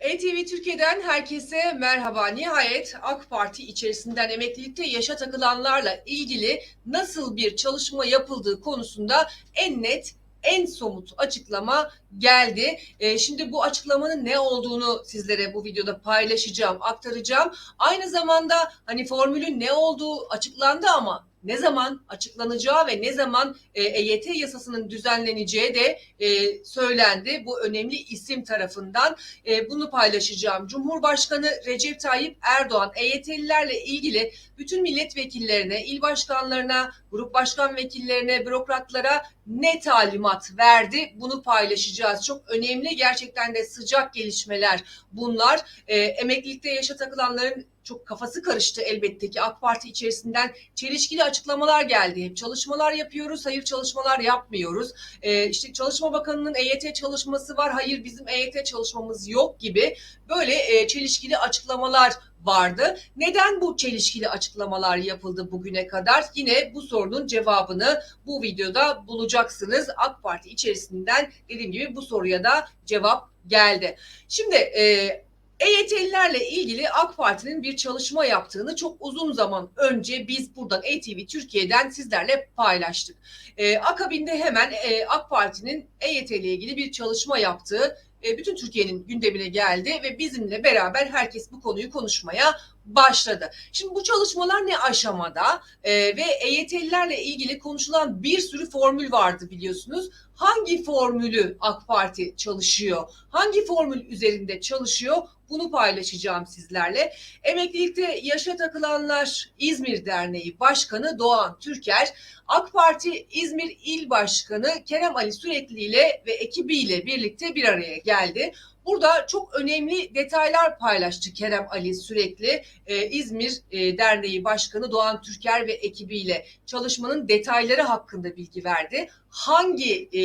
ETV Türkiye'den herkese merhaba. Nihayet AK Parti içerisinden emeklilikte yaşa takılanlarla ilgili nasıl bir çalışma yapıldığı konusunda en net en somut açıklama geldi. Ee, şimdi bu açıklamanın ne olduğunu sizlere bu videoda paylaşacağım, aktaracağım. Aynı zamanda hani formülün ne olduğu açıklandı ama ne zaman açıklanacağı ve ne zaman e, EYT yasasının düzenleneceği de e, söylendi. Bu önemli isim tarafından e, bunu paylaşacağım. Cumhurbaşkanı Recep Tayyip Erdoğan EYT'lilerle ilgili bütün milletvekillerine, il başkanlarına, grup başkan vekillerine, bürokratlara ne talimat verdi? Bunu paylaşacağız. Çok önemli gerçekten de sıcak gelişmeler bunlar. E, emeklilikte yaşa takılanların çok kafası karıştı elbette ki AK Parti içerisinden çelişkili açıklamalar geldi. Hep çalışmalar yapıyoruz, hayır çalışmalar yapmıyoruz. Ee, işte Çalışma Bakanı'nın EYT çalışması var, hayır bizim EYT çalışmamız yok gibi böyle e, çelişkili açıklamalar vardı. Neden bu çelişkili açıklamalar yapıldı bugüne kadar? Yine bu sorunun cevabını bu videoda bulacaksınız. AK Parti içerisinden dediğim gibi bu soruya da cevap geldi. Şimdi e, EYT'lilerle ilgili AK Parti'nin bir çalışma yaptığını çok uzun zaman önce biz buradan ETV Türkiye'den sizlerle paylaştık. Ee, akabinde hemen e, AK Parti'nin EYT ilgili bir çalışma yaptığı e, bütün Türkiye'nin gündemine geldi ve bizimle beraber herkes bu konuyu konuşmaya başladı. Şimdi bu çalışmalar ne aşamada e, ve EYT'lilerle ilgili konuşulan bir sürü formül vardı biliyorsunuz. Hangi formülü AK Parti çalışıyor? Hangi formül üzerinde çalışıyor? Bunu paylaşacağım sizlerle. Emeklilikte yaşa takılanlar İzmir Derneği Başkanı Doğan Türker, AK Parti İzmir İl Başkanı Kerem Ali Sürekli ile ve ekibiyle birlikte bir araya geldi. Burada çok önemli detaylar paylaştı Kerem Ali Sürekli. Ee, İzmir e, Derneği Başkanı Doğan Türker ve ekibiyle çalışmanın detayları hakkında bilgi verdi. Hangi e,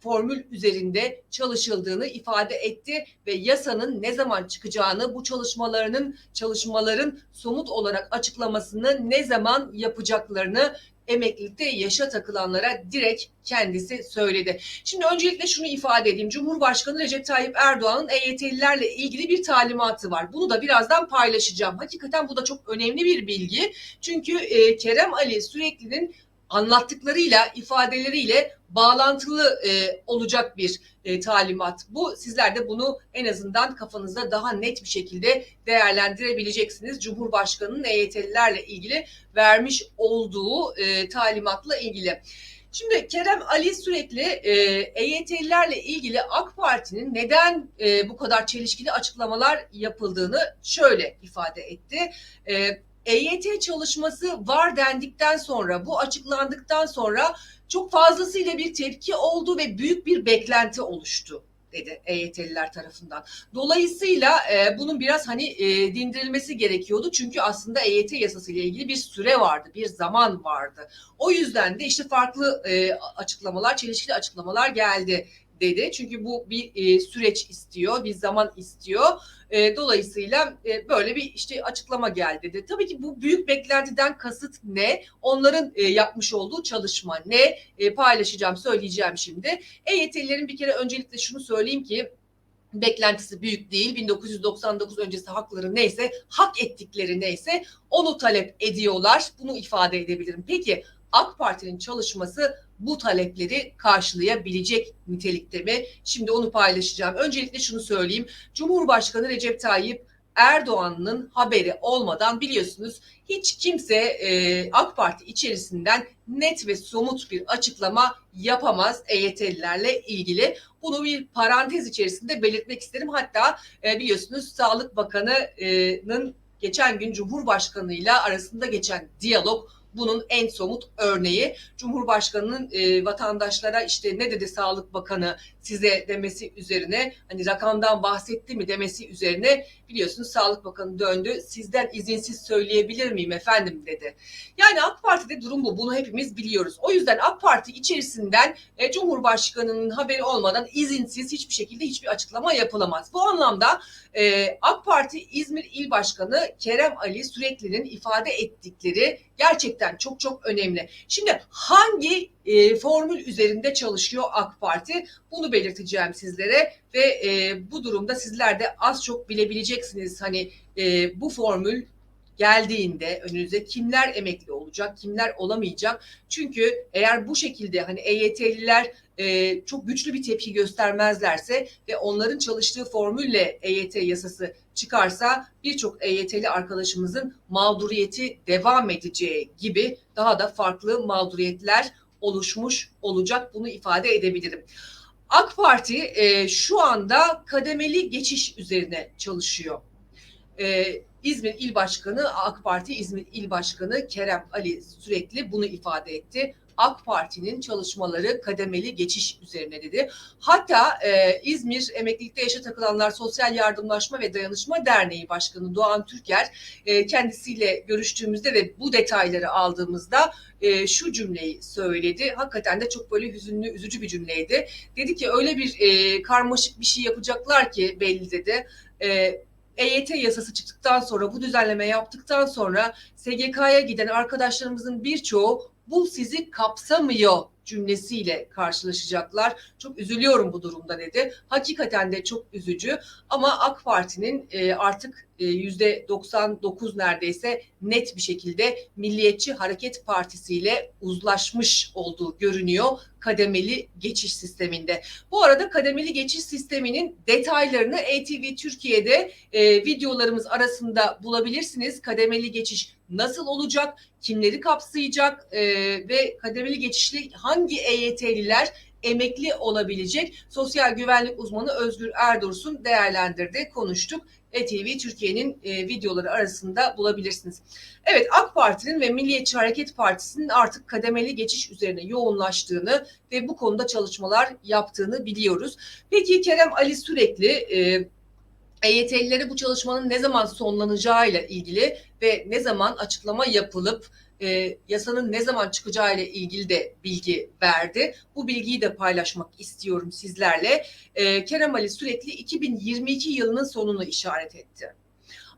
formül üzerinde çalışıldığını ifade etti ve yasanın ne zaman çıkacağını, bu çalışmalarının çalışmaların somut olarak açıklamasını ne zaman yapacaklarını emeklilikte yaşa takılanlara direkt kendisi söyledi. Şimdi öncelikle şunu ifade edeyim. Cumhurbaşkanı Recep Tayyip Erdoğan'ın EYT'lilerle ilgili bir talimatı var. Bunu da birazdan paylaşacağım. Hakikaten bu da çok önemli bir bilgi. Çünkü e, Kerem Ali Sürekli'nin anlattıklarıyla, ifadeleriyle bağlantılı e, olacak bir e, talimat. Bu sizler de bunu en azından kafanızda daha net bir şekilde değerlendirebileceksiniz. Cumhurbaşkanının EYT'lilerle ilgili vermiş olduğu e, talimatla ilgili. Şimdi Kerem Ali sürekli e, EYT'lilerle ilgili AK Parti'nin neden e, bu kadar çelişkili açıklamalar yapıldığını şöyle ifade etti. E, EYT çalışması var dendikten sonra, bu açıklandıktan sonra çok fazlasıyla bir tepki oldu ve büyük bir beklenti oluştu dedi EYT'liler tarafından. Dolayısıyla e, bunun biraz hani e, dindirilmesi gerekiyordu. Çünkü aslında EYT yasası ile ilgili bir süre vardı, bir zaman vardı. O yüzden de işte farklı e, açıklamalar, çelişkili açıklamalar geldi dedi. Çünkü bu bir e, süreç istiyor, bir zaman istiyor. E, dolayısıyla e, böyle bir işte açıklama geldi dedi. Tabii ki bu büyük beklentiden kasıt ne? Onların e, yapmış olduğu çalışma ne? E, paylaşacağım, söyleyeceğim şimdi. EYT'lilerin bir kere öncelikle şunu söyleyeyim ki beklentisi büyük değil. 1999 öncesi hakları neyse, hak ettikleri neyse onu talep ediyorlar. Bunu ifade edebilirim. Peki AK Parti'nin çalışması bu talepleri karşılayabilecek nitelikte mi? Şimdi onu paylaşacağım. Öncelikle şunu söyleyeyim. Cumhurbaşkanı Recep Tayyip Erdoğan'ın haberi olmadan biliyorsunuz hiç kimse e, AK Parti içerisinden net ve somut bir açıklama yapamaz EYT'lilerle ilgili. Bunu bir parantez içerisinde belirtmek isterim. Hatta e, biliyorsunuz Sağlık Bakanı'nın geçen gün Cumhurbaşkanı'yla arasında geçen diyalog bunun en somut örneği. Cumhurbaşkanının e, vatandaşlara işte ne dedi Sağlık Bakanı size demesi üzerine hani rakamdan bahsetti mi demesi üzerine biliyorsunuz Sağlık Bakanı döndü. Sizden izinsiz söyleyebilir miyim efendim dedi. Yani AK Parti'de durum bu. Bunu hepimiz biliyoruz. O yüzden AK Parti içerisinden e, Cumhurbaşkanının haberi olmadan izinsiz hiçbir şekilde hiçbir açıklama yapılamaz. Bu anlamda e, AK Parti İzmir İl Başkanı Kerem Ali Sürekli'nin ifade ettikleri gerçekten gerçekten çok çok önemli. Şimdi hangi e, formül üzerinde çalışıyor AK Parti? Bunu belirteceğim sizlere ve e, bu durumda sizler de az çok bilebileceksiniz. Hani e, bu formül geldiğinde önünüze kimler emekli olacak, kimler olamayacak? Çünkü eğer bu şekilde hani EYT'liler e, çok güçlü bir tepki göstermezlerse ve onların çalıştığı formülle EYT yasası çıkarsa birçok EYT'li arkadaşımızın mağduriyeti devam edeceği gibi daha da farklı mağduriyetler oluşmuş olacak. Bunu ifade edebilirim. AK Parti e, şu anda kademeli geçiş üzerine çalışıyor. E, İzmir İl Başkanı, AK Parti İzmir İl Başkanı Kerem Ali sürekli bunu ifade etti. AK Parti'nin çalışmaları kademeli geçiş üzerine dedi. Hatta e, İzmir Emeklilikte Yaşa Takılanlar Sosyal Yardımlaşma ve Dayanışma Derneği Başkanı Doğan Türker e, kendisiyle görüştüğümüzde ve bu detayları aldığımızda e, şu cümleyi söyledi. Hakikaten de çok böyle hüzünlü, üzücü bir cümleydi. Dedi ki öyle bir e, karmaşık bir şey yapacaklar ki belli dedi. E, EYT yasası çıktıktan sonra bu düzenleme yaptıktan sonra SGK'ya giden arkadaşlarımızın birçoğu bu sizi kapsamıyor cümlesiyle karşılaşacaklar. Çok üzülüyorum bu durumda dedi. Hakikaten de çok üzücü ama AK Parti'nin e, artık e, yüzde 99 neredeyse net bir şekilde Milliyetçi Hareket Partisi ile uzlaşmış olduğu görünüyor kademeli geçiş sisteminde. Bu arada kademeli geçiş sisteminin detaylarını ATV Türkiye'de e, videolarımız arasında bulabilirsiniz. Kademeli geçiş nasıl olacak, kimleri kapsayacak ve kademeli geçişli hangi EYT'liler emekli olabilecek? Sosyal güvenlik uzmanı Özgür Erdursun değerlendirdi, konuştuk. ETV Türkiye'nin e, videoları arasında bulabilirsiniz. Evet AK Parti'nin ve Milliyetçi Hareket Partisi'nin artık kademeli geçiş üzerine yoğunlaştığını ve bu konuda çalışmalar yaptığını biliyoruz. Peki Kerem Ali sürekli e, EYT'lilere bu çalışmanın ne zaman sonlanacağıyla ilgili ve ne zaman açıklama yapılıp e, yasanın ne zaman çıkacağı ile ilgili de bilgi verdi. Bu bilgiyi de paylaşmak istiyorum sizlerle. E, Kerem Ali sürekli 2022 yılının sonunu işaret etti.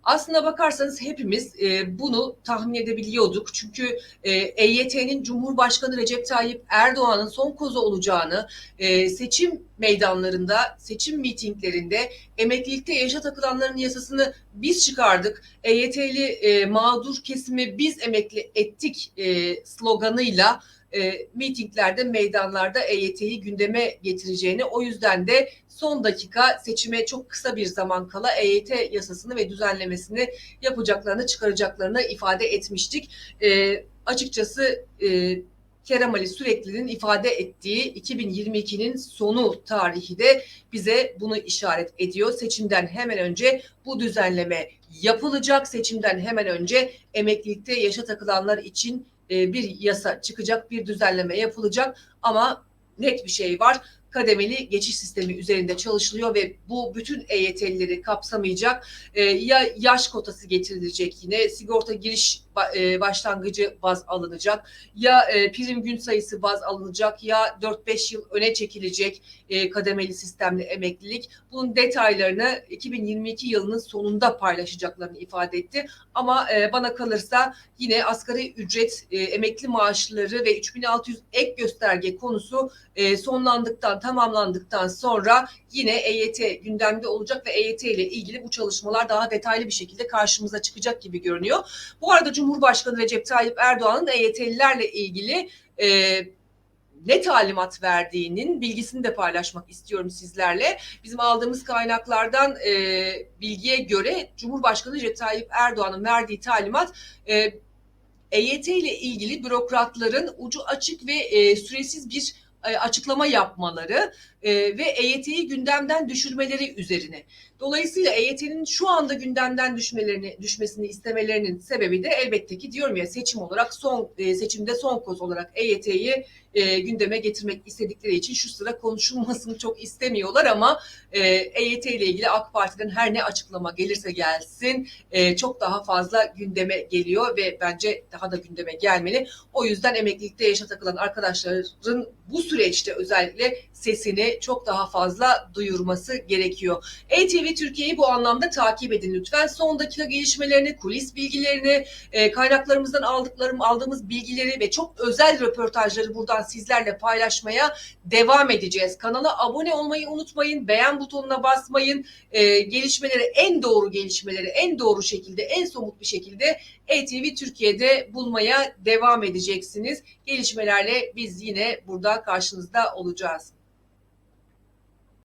Aslına bakarsanız hepimiz e, bunu tahmin edebiliyorduk. Çünkü e, EYT'nin Cumhurbaşkanı Recep Tayyip Erdoğan'ın son kozu olacağını e, seçim meydanlarında, seçim mitinglerinde emeklilikte yaşa takılanların yasasını biz çıkardık. EYT'li e, mağdur kesimi biz emekli ettik e, sloganıyla e, mitinglerde, meydanlarda EYT'yi gündeme getireceğini, o yüzden de son dakika seçime çok kısa bir zaman kala EYT yasasını ve düzenlemesini yapacaklarını, çıkaracaklarını ifade etmiştik. E, açıkçası e, Kerem Ali Sürekli'nin ifade ettiği 2022'nin sonu tarihi de bize bunu işaret ediyor. Seçimden hemen önce bu düzenleme yapılacak. Seçimden hemen önce emeklilikte yaşa takılanlar için bir yasa çıkacak, bir düzenleme yapılacak ama net bir şey var. Kademeli geçiş sistemi üzerinde çalışılıyor ve bu bütün EYT'lileri kapsamayacak. E, ya yaş kotası getirilecek yine, sigorta giriş e, başlangıcı baz alınacak, ya prim gün sayısı baz alınacak, ya 4-5 yıl öne çekilecek kademeli sistemli emeklilik. Bunun detaylarını 2022 yılının sonunda paylaşacaklarını ifade etti. Ama bana kalırsa yine asgari ücret, emekli maaşları ve 3600 ek gösterge konusu sonlandıktan, tamamlandıktan sonra yine EYT gündemde olacak ve EYT ile ilgili bu çalışmalar daha detaylı bir şekilde karşımıza çıkacak gibi görünüyor. Bu arada Cumhurbaşkanı Recep Tayyip Erdoğan'ın EYT'lilerle ilgili e, ne talimat verdiğinin bilgisini de paylaşmak istiyorum sizlerle. Bizim aldığımız kaynaklardan e, bilgiye göre Cumhurbaşkanı Recep Tayyip Erdoğan'ın verdiği talimat e, EYT ile ilgili bürokratların ucu açık ve e, süresiz bir açıklama yapmaları e, ve EYT'yi gündemden düşürmeleri üzerine. Dolayısıyla EYT'nin şu anda gündemden düşmelerini düşmesini istemelerinin sebebi de elbette ki diyorum ya seçim olarak son e, seçimde son koz olarak EYT'yi e, gündeme getirmek istedikleri için şu sıra konuşulmasını çok istemiyorlar ama e, EYT ile ilgili AK Parti'den her ne açıklama gelirse gelsin e, çok daha fazla gündeme geliyor ve bence daha da gündeme gelmeli. O yüzden emeklilikte yaşa takılan arkadaşların bu süreçte özellikle sesini çok daha fazla duyurması gerekiyor. ATV Türkiye'yi bu anlamda takip edin lütfen. Son dakika gelişmelerini, kulis bilgilerini, e, kaynaklarımızdan aldıklarım aldığımız bilgileri ve çok özel röportajları buradan sizlerle paylaşmaya devam edeceğiz. Kanala abone olmayı unutmayın, beğen butonuna basmayın. E, gelişmeleri en doğru gelişmeleri en doğru şekilde, en somut bir şekilde ATV Türkiye'de bulmaya devam edeceksiniz. Gelişmelerle biz yine burada karşınızda olacağız.